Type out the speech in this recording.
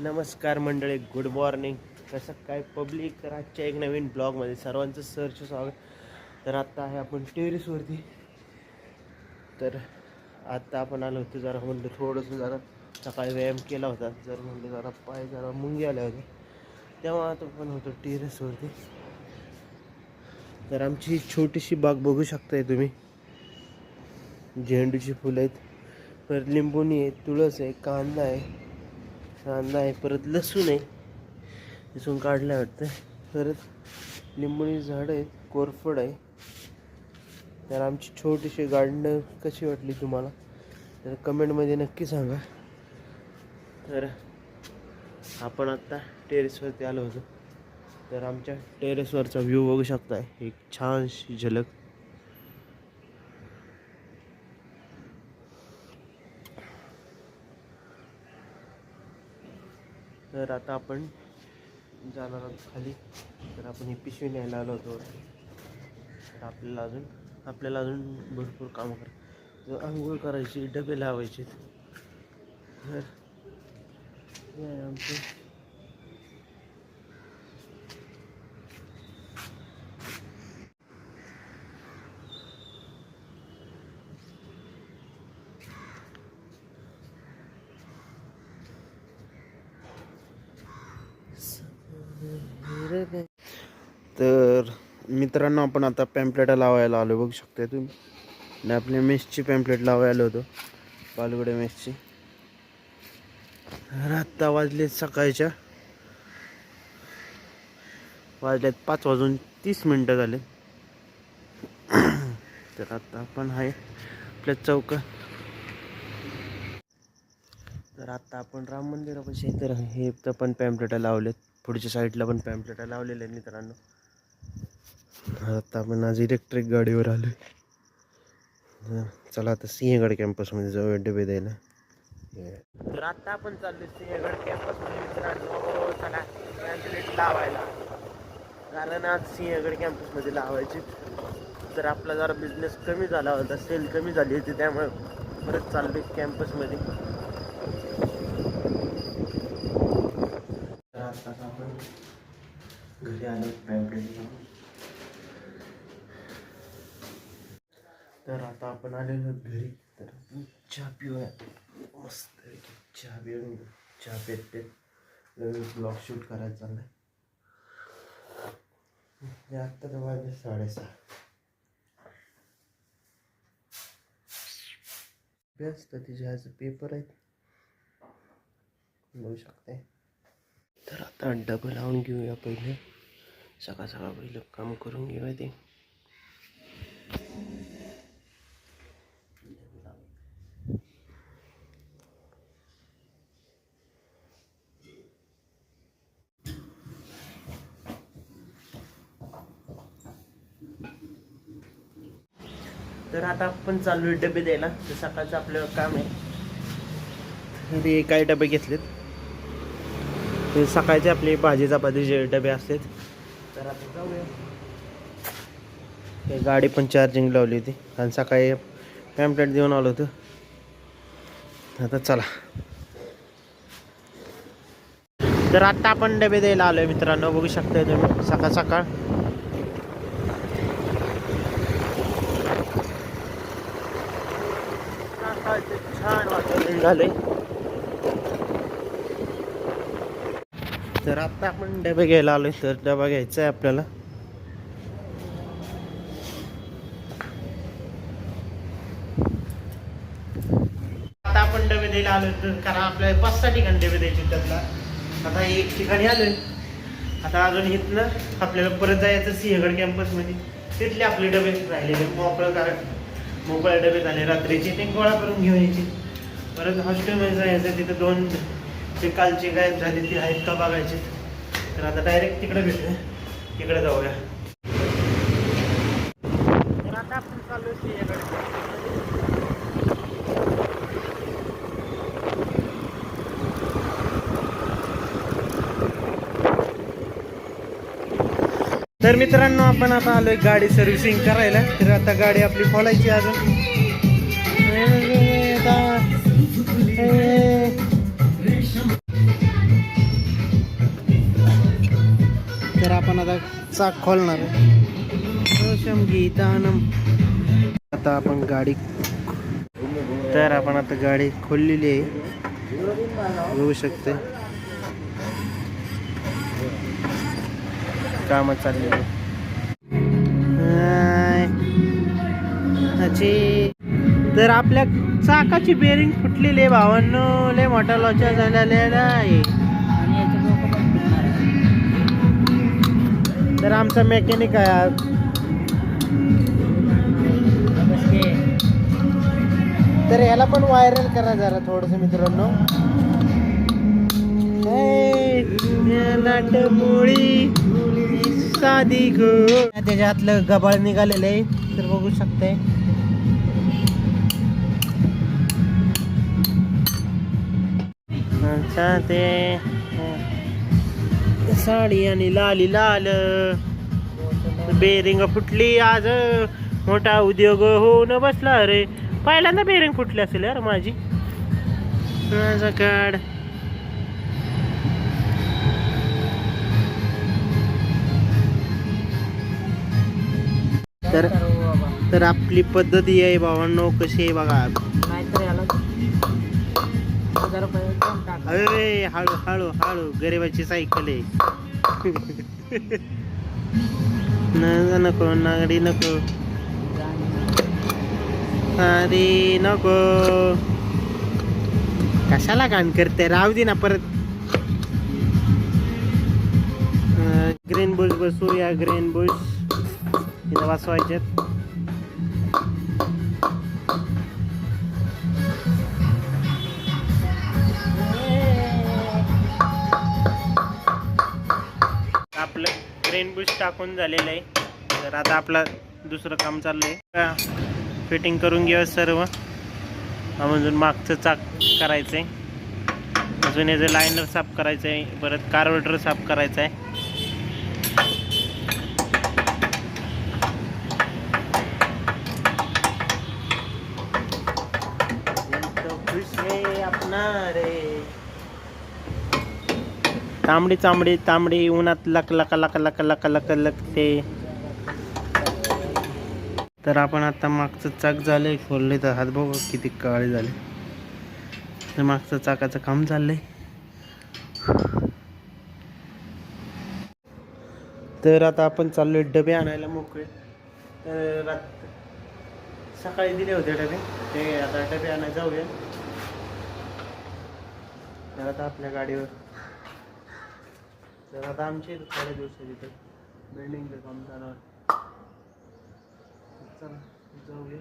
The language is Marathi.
नमस्कार मंडळी गुड मॉर्निंग कसं काय? पब्लिक तर आजच्या एक नवीन ब्लॉगमध्ये सर्वांचं सरचं स्वागत. तर आत्ता आहे आपण टेरेसवरती तर आत्ता आपण आलो होतो जरा म्हणलं थोडंसं जरा सकाळी व्यायाम केला होता. जर म्हणलं जरा पाय जरा मुंगी आल्या होत्या. तेव्हा आता पण होतो टेरेसवरती तर आमची ही छोटीशी बाग बघू शकताय तुम्ही. झेंडूची फुलं आहेत. परत लिंबूनी आहे तुळस आहे कांदा आहे. कांदा आहे परत लसूण आहे. लसूण काढलं वाटतं परत लिंबुनी झाडं आहेत कोरफड आहे. तर आमची छोटीशी गार्डन कशी वाटली तुम्हाला? तर कमेंटमध्ये नक्की सांगा. तर आपण आत्ता टेरेसवरती आलो होतो. तर आमच्या टेरेसवरचा व्ह्यू बघू शकताय. एक छानशी झलक. तर आता आपण जाणार आहोत खाली. तर आपण ही पिशवी न्यायला आलो होतो. तर आपल्याला अजून आपल्याला अजून भरपूर कामं कर आंघोळ करायची डबे लावायचे तर हे आमचे तर मित्रांनो आपण आता पॅम्पलेटा लावायला आलो. बघू शकताय तुम्ही. आणि आपल्या मेसची पॅम्पलेट लावायला होतो. पालगडे मेसची. तर आत्ता वाजले सकाळच्या. वाजल्यात पाच वाजून तीस मिनटं झाले तर आत्ता आपण आहे आपल्या चौक. तर आत्ता आपण राम मंदिरापाशी तर हे तर पण पॅम्पलेटा लावलेत. पुढच्या साईडला पण पॅम्पलेटा लावलेले आहेत मित्रांनो. आता आपण आज इलेक्ट्रिक गाडीवर आलो चला आता सिंहगड कॅम्पसमध्ये जाऊया डबे द्यायला. तर आता आपण चाललो सिंहगड कॅम्पसमध्ये मित्रांनो चला लावायला. कारण आज सिंहगड कॅम्पसमध्ये लावायची. तर आपला जरा बिझनेस कमी झाला होता सेल कमी झाली होती त्यामुळे परत चाललो कॅम्पसमध्ये तर आता आपण घरी आलो पॅम्पलेट तर आता आपण आलेलो घरी. तर चहा पिऊया. मस्त चहा पिऊन चहा पेत पेत ब्लॉग शूट करायचा चाललाय. म्हणजे आत्ता तर वाजले साडेसहा. व्यस्त तिचे आज पेपर आहेत. बघू शकते तर आता डबल लावून घेऊया पहिले. सकाळ सकाळ पहिलं काम करून घेऊया ते. तर आता आपण चालू आहे डबे द्यायला. तर सकाळचं आपलं काम आहे. ते काय डबे घेतलेत? ते सकाळचे आपले भाजी चपातीचे डबे असतात तर आता जाऊया. हे गाडी पण चार्जिंग लावली होती. आणि सकाळी पॅम्पलेट देऊन आलो होतो. आता चला. तर आता आपण डबे द्यायला आलोय मित्रांनो. बघू शकताय तुम्ही. सकाळ सकाळ सकाळचं छान वातावरण झालंय तर आता आपण डबे घ्यायला आलोय तर डबा घ्यायचा आहे आपल्याला. आता आपण डबे द्यायला आलोय तर कारण आपल्याला पाच सहा ठिकाणी डबे द्यायचे त्यातला. आता एक ठिकाणी आलोय. आता अजून इथनं आपल्याला परत जायचं सिंहगड कॅम्पसमध्ये तिथले आपले डबे राहिलेले मोकळं कारण. मोकळ्या डबे झाले रात्रीचे ते गोळा करून घेऊन यायचे. परत हॉस्टेलमध्ये जायचं तिथं दोन ते कालचे गायब झाले ते आहेत का बघायचे. तर आता डायरेक्ट तिकडे भेटूया. तिकडे जाऊया. तर आता आपण चालू तर मित्रांनो आपण आता आलोय गाडी सर्व्हिसिंग करायला. तर आता गाडी आपली खोलायची अजून. तर आपण आता चाक खोलणार आता आपण गाडी तर आपण आता गाडी खोललेली आहे. होऊ शकते. काम चाललेली. अचे. तर आपल्या चाकाची बेरिंग फुटलेली आहे भावांनो. लय मोठा लॉचा झालेला आहे. तर आमचा मेकॅनिक आहे आज. तर याला पण व्हायरल करा जरा थोडस मित्रांनो. हे, नाटमुळी. साधी त्याच्या त्याच्यातलं गबाळ निघालेलं आहे तर बघू शकते अच्छा ते साडी आणि लाली लाल. बेरिंग फुटली आज. मोठा उद्योग होऊन बसला रे. पहिल्यांदा बेरिंग फुटली असेल यार माझी. माझा काढ तर तर आपली पद्धत आहे भावांनो कशी आहे बघा. अरे हळू हळू हळू गरिबाची सायकल आहे. न नको नागडी नको. अरे नको. कशाला घाण करते? राहू दे ना परत. ग्रीन बुश बसूया ग्रीन बुश इथं वाचवायच्यात आपलं ग्रेन बुश टाकून झालेलं आहे. तर आता आपलं दुसरं काम चाललंय. का फिटिंग करून घेऊ सर्व. अजून मागचं चाक करायचं आहे अजून याचं लायनर साफ करायचं आहे परत कार्बोरेटर साफ करायचं आहे तो खुश है तांबडी चांबडी तांबडी उन्हात लक लक लक लक लक लक लकते तर आपण आता मागचं चाक झालंय खोलले तर हात बघ किती काळे झाले. तर मागचं चाकाचं काम चाललंय. तर आता आपण चाललोय डबे आणायला मोकळे. तर रात सकाळी दिले होते डबे. ते आता डबे आणायला जाऊया. तर आता आपल्या गाडीवर. तर आता आमचे थोडे दिवस तिथं बिल्डिंगचं काम चालू आहे. चला जाऊया.